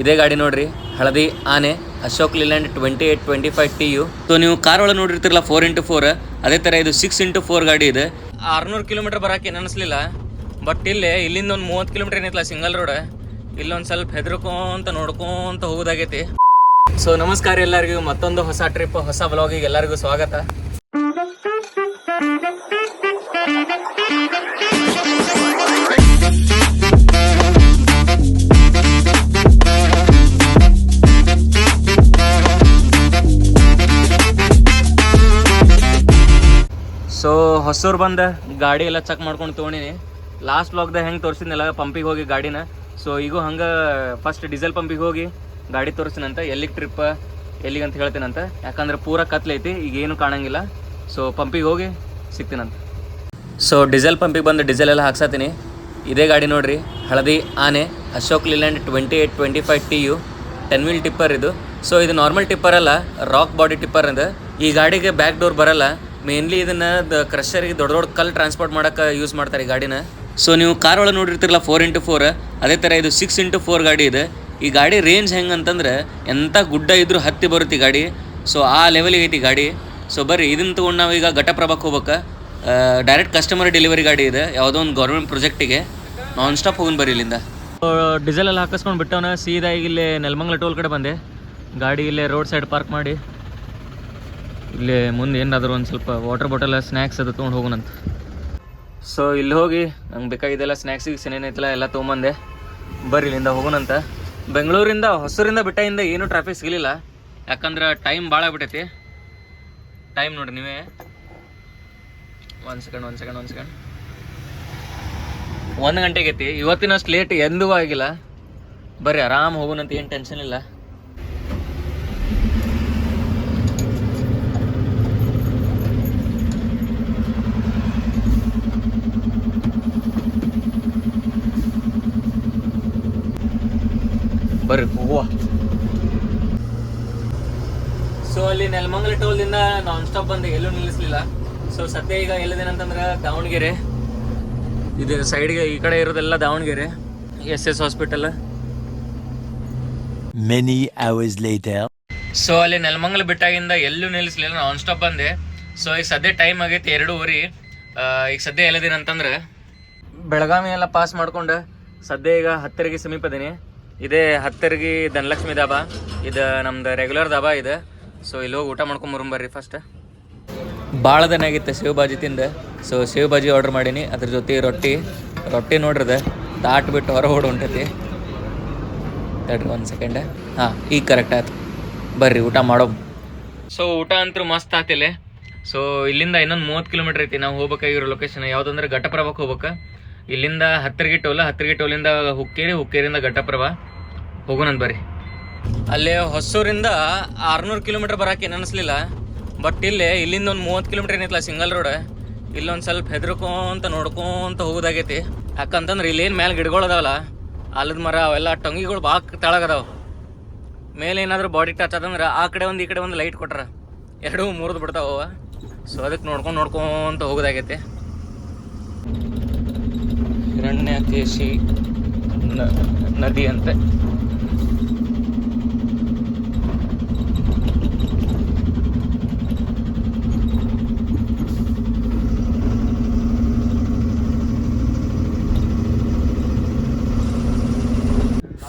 ಇದೇ ಗಾಡಿ ನೋಡ್ರಿ, ಹಳದಿ ಆನೆ, Ashok Leyland twenty eight twenty five T U so ನೀವು ಕಾರ್ ಒಳಗೆ ನೋಡಿರ್ತಿರಲ್ಲ ಫೋರ್ ಇಂಟು ಫೋರ್ ಅದೇ ತರ ಇದು ಸಿಕ್ಸ್ ಇಂಟು ಫೋರ್ ಗಾಡಿ ಇದೆ. ಆರ್ನೂರು ಕಿಲೋಮೀಟರ್ ಬರಕ್ಕೆ ಏನು ಅನಿಸ್ಲಿಲ್ಲ ಬಟ್ ಇಲ್ಲಿ, ಇಲ್ಲಿಂದ ಒಂದು ಮೂವತ್ತು ಕಿಲೋಮೀಟರ್ ಏನಿತ್ತಲ್ಲ ಸಿಂಗಲ್ ರೋಡ್ ಇಲ್ಲೊಂದು ಸ್ವಲ್ಪ ಹೆದರ್ಕೊಂತ ನೋಡ್ಕೊಂತ ಹೋಗೋದಾಗೈತಿ. ಸೊ ನಮಸ್ಕಾರ ಎಲ್ಲರಿಗೂ, ಮತ್ತೊಂದು ಹೊಸ ಟ್ರಿಪ್ ಹೊಸ ಬ್ಲಾಗಿಗೆ ಎಲ್ಲರಿಗೂ ಸ್ವಾಗತ. ಹೊಸೂರು ಬಂದ, ಗಾಡಿ ಎಲ್ಲ ಚೆಕ್ ಮಾಡ್ಕೊಂಡು ತೊಗೊಂಡಿನಿ. ಲಾಸ್ಟ್ ಬ್ಲಾಗ್ದಾಗ ಹೆಂಗೆ ತೋರಿಸಿದ್ನಲ್ಲ ಪಂಪಿಗೆ ಹೋಗಿ ಗಾಡಿನ. ಸೊ ಈಗ ಹಂಗೆ ಫಸ್ಟ್ ಡೀಸೆಲ್ ಪಂಪಿಗೆ ಹೋಗಿ ಗಾಡಿ ತೋರಿಸ್ತೀನಂತ ಎಲ್ಲಿಗೆ ಟ್ರಿಪ್ ಎಲ್ಲಿಗೆ ಅಂತ ಹೇಳ್ತೀನಂತ. ಯಾಕಂದ್ರೆ ಪೂರ ಕತ್ಲೈತಿ ಈಗ ಏನು ಕಾಣಂಗಿಲ್ಲ. ಸೊ ಪಂಪಿಗೆ ಹೋಗಿ ಸಿಗ್ತೀನಂತ. ಸೊ ಡೀಸೆಲ್ ಪಂಪಿಗೆ ಬಂದು ಡೀಸೆಲ್ ಎಲ್ಲ ಹಾಕ್ಸತ್ತೀನಿ ಇದೇ ಗಾಡಿ ನೋಡ್ರಿ, ಹಳದಿ ಆನೆ, Ashok Leyland twenty eight twenty five T U ten wheel tipper ಇದು. ಸೊ ಇದು ನಾರ್ಮಲ್ ಟಿಪ್ಪರ್ ಅಲ್ಲ ರಾಕ್ ಬಾಡಿ ಟಿಪ್ಪರ್ ಅಂದ ಈ ಗಾಡಿಗೆ ಬ್ಯಾಕ್ ಡೋರ್ ಬರಲ್ಲ. ಮೇನ್ಲಿ ಇದನ್ನ ಕ್ರಷರಿಗೆ ದೊಡ್ಡ ದೊಡ್ಡ ಕಲ್ಲು ಟ್ರಾನ್ಸ್ಪೋರ್ಟ್ ಮಾಡಕ್ಕೆ ಯೂಸ್ ಮಾಡ್ತಾರೆ ಈ ಗಾಡಿನ. ಸೊ ನೀವು ಕಾರ್ ಒಳಗೆ ನೋಡಿರ್ತಿರಲ್ಲ ಫೋರ್ ಇಂಟು ಫೋರ್ ಅದೇ ಥರ ಇದು ಸಿಕ್ಸ್ ಇಂಟು ಫೋರ್ ಗಾಡಿ ಇದೆ. ಈ ಗಾಡಿ ರೇಂಜ್ ಹೆಂಗೆ ಅಂತಂದ್ರೆ ಎಂಥ ಗುಡ್ಡ ಇದ್ರೂ ಹತ್ತಿ ಬರುತ್ತೆ ಈ ಗಾಡಿ. ಸೊ ಆ ಲೆವೆಲಿಗೆ ಐತಿ ಗಾಡಿ. ಸೊ ಬರ್ರಿ ಇದನ್ನ ತೊಗೊಂಡು ನಾವೀಗ ಘಟಪ್ರಭಕ್ಕೆ ಹೋಗ್ಬೇಕು. ಡೈರೆಕ್ಟ್ ಕಸ್ಟಮರ್ ಡೆಲಿವರಿ ಗಾಡಿ ಇದೆ, ಯಾವುದೋ ಒಂದು ಗೌರ್ಮೆಂಟ್ ಪ್ರಾಜೆಕ್ಟಿಗೆ ನಾನ್ ಸ್ಟಾಪ್ ಹೋಗಿ ಬರ್ರಿ ಇಲ್ಲಿಂದ. ಡೀಸೆಲ್ ಎಲ್ಲ ಹಾಕಿಸ್ಕೊಂಡು ಬಿಟ್ಟವನ, ಸೀದಾ ಈಗ ಇಲ್ಲಿ ನೆಲಮಂಗಲ ಟೋಲ್ ಕಡೆ ಬಂದೆ. ಗಾಡಿ ಇಲ್ಲೇ ರೋಡ್ ಸೈಡ್ ಪಾರ್ಕ್ ಮಾಡಿ. ಇಲ್ಲಿ ಮುಂದೆ ಏನಾದರೂ ಒಂದು ಸ್ವಲ್ಪ ವಾಟರ್ ಬಾಟಲ್ ಸ್ನ್ಯಾಕ್ಸ್ ಅದು ತೊಗೊಂಡು ಹೋಗೋಣಂತ ಸೊ ಇಲ್ಲಿ ಹೋಗಿ ನಂಗೆ ಬೇಕಾಗಿದ್ದೆಲ್ಲ ಸ್ನ್ಯಾಕ್ಸಿಗೆ ಏನೇನೈತಲ್ಲ ಎಲ್ಲ ತೊಗೊಂಬಂದೆ. ಬರ್ರಿ, ಇಲ್ಲಿಂದ ಹೋಗೋಣಂತ ಬೆಂಗಳೂರಿಂದ, ಹೊಸೂರಿಂದ ಬಿಟ್ಟಿಂದ ಏನೂ ಟ್ರಾಫಿಕ್ ಸಿಗಲಿಲ್ಲ. ಯಾಕಂದ್ರೆ ಟೈಮ್ ಭಾಳ ಆಗ್ಬಿಟ್ಟೈತಿ ಟೈಮ್ ನೋಡಿರಿ ನೀವೇ. ಒಂದು ಸೆಕೆಂಡ್ ಒಂದು ಸೆಕೆಂಡ್ ಒಂದು ಸೆಕೆಂಡ್ ಒಂದು ಗಂಟೆಗೆ ಐತಿ. ಇವತ್ತಿನಷ್ಟು ಲೇಟ್ ಎಂದೂ ಆಗಿಲ್ಲ. ಬರ್ರಿ, ಆರಾಮ್ ಹೋಗೋಣಂತ ಏನು ಟೆನ್ಷನ್ ಇಲ್ಲ. ಬರ್ರಿ ಹೋಗುವ. ಸೊ ಅಲ್ಲಿ ನೆಲಮಂಗಲ ಟೋಲ್ದಿಂದ ನಾನ್ ಸ್ಟಾಪ್ ಬಂದೆ ಎಲ್ಲೂ ನಿಲ್ಲಿಸಲಿಲ್ಲ. ಸೊ ಸದ್ಯ ಈಗ ಎಲ್ಲದೇನಂತಂದ್ರೆ ದಾವಣಗೆರೆ. ಇದು ಸೈಡ್ಗೆ ಈ ಕಡೆ ಇರೋದೆಲ್ಲ Davangere. S S hospital many hours later so ಅಲ್ಲಿ ನೆಲಮಂಗಲ ಬಿಟ್ಟಾಗಿಂದ ಎಲ್ಲೂ ನಿಲ್ಲಿಸಲಿಲ್ಲ ನಾನ್ ಸ್ಟಾಪ್ ಬಂದೆ. ಸೊ ಈಗ ಸದ್ಯ ಟೈಮ್ ಆಗೈತೆ ಎರಡೂವರೆ. ಊರಿ ಈಗ ಸದ್ಯ ಎಲ್ಲದೇನಂತಂದ್ರೆ ಬೆಳಗಾವಿ ಎಲ್ಲ ಪಾಸ್ ಮಾಡ್ಕೊಂಡು ಸದ್ಯ ಈಗ ಹತ್ತರಿಗೆ ಸಮೀಪ ಇದೀನಿ ಇದೇ ಹತ್ತರಿಗೆ ಧನಲಕ್ಷ್ಮಿ ದಾಬಾ. ಇದು ನಮ್ದು ರೆಗ್ಯುಲರ್ ದಾಬಾ ಇದೆ. ಸೊ ಇಲ್ಲಿ ಹೋಗಿ ಊಟ ಮಾಡ್ಕೊಂಡ್ ಬರ್ರಿ ಫಸ್ಟ್ ಭಾಳ ದಿನ ಆಗಿತ್ತು ಸೇವ್ ಬಾಜಿ ತಿಂದು. ಸೊ ಸೇವ್ ಬಾಜಿ ಆರ್ಡರ್ ಮಾಡೀನಿ. ಅದ್ರ ಜೊತೆ ರೊಟ್ಟಿ. ರೊಟ್ಟಿ ನೋಡ್ರದ ತಾಟ್ ಬಿಟ್ಟು ಹೊರ ಓಡ್ ಹೊಂಟೈತಿ. ತಡ್ರಿ ಒಂದು ಸೆಕೆಂಡ್ ಹಾಂ ಈಗ ಕರೆಕ್ಟ್ ಆಯ್ತು. ಬರ್ರಿ, ಊಟ ಮಾಡೋ ಸೊ ಊಟ ಅಂತೂ ಮಸ್ತ್ ಆತಿಲ್ಲ ಸೊ ಇಲ್ಲಿಂದ ಇನ್ನೊಂದು ಮೂವತ್ತು ಕಿಲೋಮೀಟರ್ ಐತಿ. ನಾವು ಹೋಗ್ಬೇಕಾಗಿರೋ ಲೊಕೇಶನ್ ಯಾವುದಂದ್ರೆ ಘಟಪ್ರಭಕ್ಕೆ ಹೋಗ್ಬೇಕು. ಇಲ್ಲಿಂದ ಹತ್ತರಿಗೆ ಟೋಲ, ಹತ್ತರಿಗೆ ಟೋಲಿಂದ ಹುಕ್ಕೇರಿ ಹುಕ್ಕೇರಿಂದ ಘಟಪ್ರಭ. ಹೋಗೋಣಂತ ಬರ್ರಿ. ಅಲ್ಲೇ ಹೊಸೂರಿಂದ ಆರ್ನೂರು ಕಿಲೋಮೀಟ್ರ್ ಬರೋಕೆ ಏನು ಅನಿಸ್ಲಿಲ್ಲ ಬಟ್ ಇಲ್ಲಿ ಇಲ್ಲಿಂದ ಒಂದು ಮೂವತ್ತು ಕಿಲೋಮೀಟ್ರ್ ಏನೈತಲ್ಲ ಸಿಂಗಲ್ ರೋಡ್? ಇಲ್ಲೊಂದು ಸ್ವಲ್ಪ ಹೆದರ್ಕೊಂತ ನೋಡ್ಕೊಂತ ಹೋಗೋದಾಗೈತಿ. ಯಾಕಂತಂದ್ರೆ ಇಲ್ಲೇನು ಮೇಲೆ ಗಿಡಗಳು ಅದಾವಲ್ಲ ಅಲ್ಲದ ಮರ ಅವೆಲ್ಲ ಟೊಂಗಿಗಳು ಭಾಳ ತೆಳಗದಾವ. ಮೇಲೆ ಏನಾದರೂ ಬಾಡಿ ಟಚ್ ಆದಂದ್ರೆ ಆ ಕಡೆ ಒಂದು ಈ ಕಡೆ ಒಂದು ಲೈಟ್ ಕೊಟ್ರ ಎರಡೂ ಮುರಿದು ಬಿಡ್ತಾವ ಸೊ ಅದಕ್ಕೆ ನೋಡ್ಕೊಂಡು ನೋಡ್ಕೊಂತ ಹೋಗೋದಾಗೈತಿ. ಹಿರಣ್ಯಕೇಶಿ ನದಿ ಅಂತೆ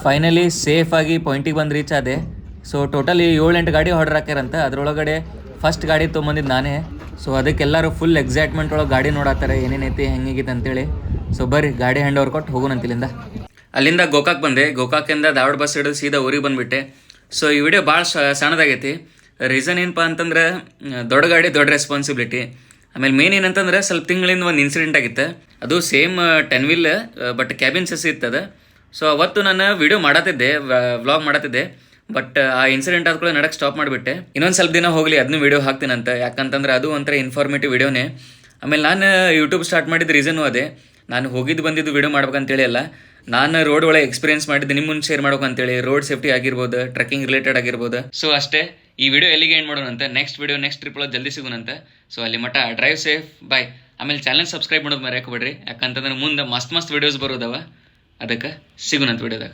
ಫೈನಲಿ ಸೇಫ್ ಆಗಿ ಪಾಯಿಂಟಿಗೆ ಬಂದು ರೀಚ್ ಆದೆ. ಸೊ ಟೋಟಲಿ ಏಳು ಎಂಟು ಗಾಡಿ ಆರ್ಡರ್ ಹಾಕ್ಯಾರಂತ. ಅದರೊಳಗಡೆ ಫಸ್ಟ್ ಗಾಡಿ ತೊಗೊಂಬಂದಿದ್ದು ನಾನೇ. ಸೊ ಅದಕ್ಕೆಲ್ಲರೂ ಫುಲ್ ಎಕ್ಸೈಟ್ಮೆಂಟ್ ಒಳಗೆ ಗಾಡಿ ನೋಡತ್ತಾರೆ ಏನೇನೈತಿ, ಹೆಂಗಿಗಿತ್ತು ಅಂತೇಳಿ. ಸೊ ಬರ್ರಿ, ಗಾಡಿ ಹ್ಯಾಂಡ್ ಓವರ್ ಕೊಟ್ಟು ಹೋಗೋಣಂತ ಅಲ್ಲಿಂದ ಗೋಕಾಕ್ ಬಂದೆ. ಗೋಕಾಕಿಂದ ಧಾರವಾಡ ಬಸ್ ಹಿಡಿದು ಸೀದಾ ಊರಿಗೆ ಬಂದುಬಿಟ್ಟೆ. ಸೊ ಈ ವಿಡಿಯೋ ಭಾಳ ಸಣ್ಣದಾಗೈತಿ. ರೀಸನ್ ಏನಪ್ಪ ಅಂತಂದ್ರೆ ದೊಡ್ಡ ಗಾಡಿ, ದೊಡ್ಡ ರೆಸ್ಪಾನ್ಸಿಬಿಲಿಟಿ ಆಮೇಲೆ ಮೇನ್ ಏನಂತಂದ್ರೆ, ಸ್ವಲ್ಪ ತಿಂಗಳಿಂದ ಒಂದು ಇನ್ಸಿಡೆಂಟ್ ಆಗಿತ್ತು. ಅದು same ten wheel but cabin chassis ಇತ್ತದ. So ಅವತ್ತು ನಾನು ವಿಡಿಯೋ ಮಾಡತ್ತಿದ್ದೆ ವ್ಲಾಗ್ ಮಾಡತ್ತಿದ್ದೆ ಬಟ್ ಆ ಇನ್ಸಿಡೆಂಟ್ ಆದ ಕೂಡ ನಡಕ್ಕೆ ಸ್ಟಾಪ್ ಮಾಡಿಬಿಟ್ಟೆ. ಇನ್ನೊಂದು ಸ್ವಲ್ಪ ದಿನ ಹೋಗಲಿ ಅದನ್ನು ವೀಡಿಯೋ ಹಾಕ್ತೀನಂತ. ಯಾಕಂತಂದ್ರೆ ಅದು ಒಂಥರ ಇನ್ಫಾರ್ಮೇಟಿವ್ ವಿಡಿಯೋನೇ ಆಮೇಲೆ ನಾನು ಯೂಟ್ಯೂಬ್ ಸ್ಟಾರ್ಟ್ ಮಾಡಿದ ರೀಸನು ಅದೇ. ನಾನು ಹೋಗಿದ್ದು ಬಂದಿದ್ದು ವಿಡಿಯೋ ಮಾಡ್ಬೇಕಂತೇಳಿ ಅಲ್ಲ. ನಾನು ರೋಡ್ ಒಳಗೆ ಎಕ್ಸ್ಪೀರಿಯನ್ಸ್ ಮಾಡಿದ್ದು ನಿಮ್ಮ ಮುಂದೆ ಶೇರ್ ಮಾಡ್ಬೇಕಂತೇಳಿ. ರೋಡ್ ಸೇಫ್ಟಿ ಆಗಿರ್ಬೋದು ಟ್ರೆಕ್ಕಿಂಗ್ ರಿಲೇಟೆಡ್ ಆಗಿರ್ಬೋದು. ಸೊ ಅಷ್ಟೇ, ಈ ವಿಡಿಯೋ ಎಲ್ಲಿಗೆ ಎಂಡ್ ಮಾಡೋಣಂತೆ? ನೆಕ್ಸ್ಟ್ ವಿಡಿಯೋ ನೆಕ್ಸ್ಟ್ ಟ್ರಿಪ್ ಒಳಗೆ ಜಲ್ದಿ ಸಿಗೋಣಂತೆ ಸೊ ಅಲ್ಲಿ ಮಟ್ಟ ಡ್ರೈವ್ ಸೇಫ್ ಬಾಯ್ ಆಮೇಲೆ ಚಾನಲ್ ಸಬ್ಸ್ಕ್ರೈಬ್ ಮಾಡೋದು ಮರೆಯಕ್ಕೆ ಬಿಡ್ರಿ. ಯಾಕಂತಂದ್ರೆ ಮುಂದೆ ಮಸ್ತ್ ಮಸ್ತ್ ವಿಡಿಯೋಸ್ ಬರೋದವ. ಅದಕ್ಕೆ ಸಿಗೋಣಂತ ವಿಡಿಯೋದಾಗ